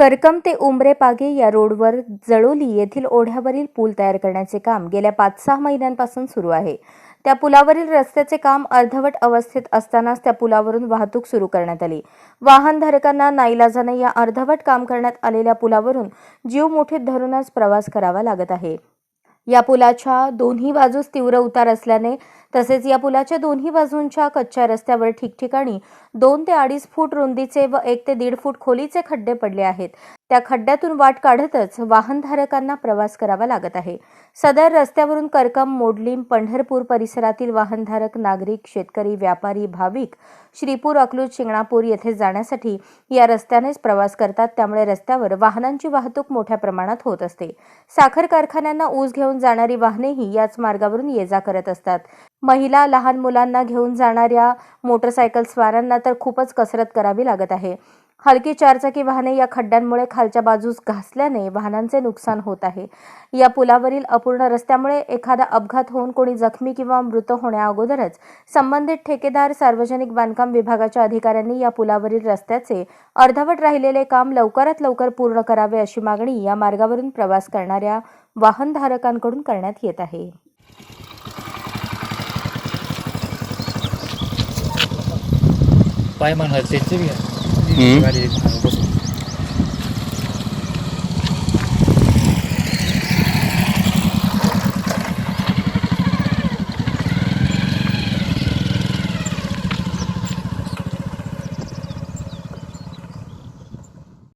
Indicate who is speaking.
Speaker 1: करकम ते उमरे पागे या रोडवर जळोली येथील ओढ्यावरील पूल तयार करण्याचे काम गेल्या पाच सहा महिन्यांपासून सुरू आहे. त्या पुलावरील रस्त्याचे काम अर्धवट अवस्थेत असतानाच त्या पुलावरून वाहतूक सुरू करण्यात आली. वाहनधारकांना नाईलाजाने या अर्धवट काम करण्यात आलेल्या पुलावरून जीव मुठीत धरूनच प्रवास करावा लागत आहे. या पुलाच्या दोन्ही बाजूस तीव्र उतार असल्याने तसेच या पुलाच्या दोन्ही बाजूंच्या कच्च्या रस्त्यावर ठिकठिकाणी दोन ते अडीच फूट रुंदीचे व एक ते दीड फूट खोलीचे खड्डे पडले आहेत. त्या खड्ड्यातून वाट काढतच वाहनधारकांना प्रवास करावा लागत आहे. सदर रस्त्यावरून करकम मोडलीम पंढरपूर परिसरातील वाहनधारक नागरिक शेतकरी व्यापारी भाविक श्रीपूर अकलूज शिंगणापूर येथे जाण्यासाठी या रस्त्यानेच प्रवास करतात. त्यामुळे रस्त्यावर वाहनांची वाहतूक मोठ्या प्रमाणात होत असते. साखर कारखान्यांना ऊस घेऊन जाणारी वाहनेही याच मार्गावरून ये जा करत असतात. महिला लहान मुलांना घेऊन जाणाऱ्या मोटरसायकल स्वारांना तर खूपच कसरत करावी लागत आहे. हलकी चारचाकी वाहने या खड्ड्यांमुळे खालच्या बाजूस घासल्याने वाहनांचे नुकसान होत आहे. या पुलावरील अपूर्ण रस्त्यामुळे एखादा अपघात होऊन कोणी जखमी किंवा मृत होण्याअगोदरच संबंधित ठेकेदार सार्वजनिक बांधकाम विभागाच्या अधिकाऱ्यांनी या पुलावरील रस्त्याचे अर्धवट राहिलेले काम लवकरात लवकर पूर्ण करावे अशी मागणी या मार्गावरून प्रवास करणाऱ्या वाहनधारकांकडून करण्यात येत आहे.
Speaker 2: Bayman Hazretleri
Speaker 3: ya.
Speaker 2: Hı.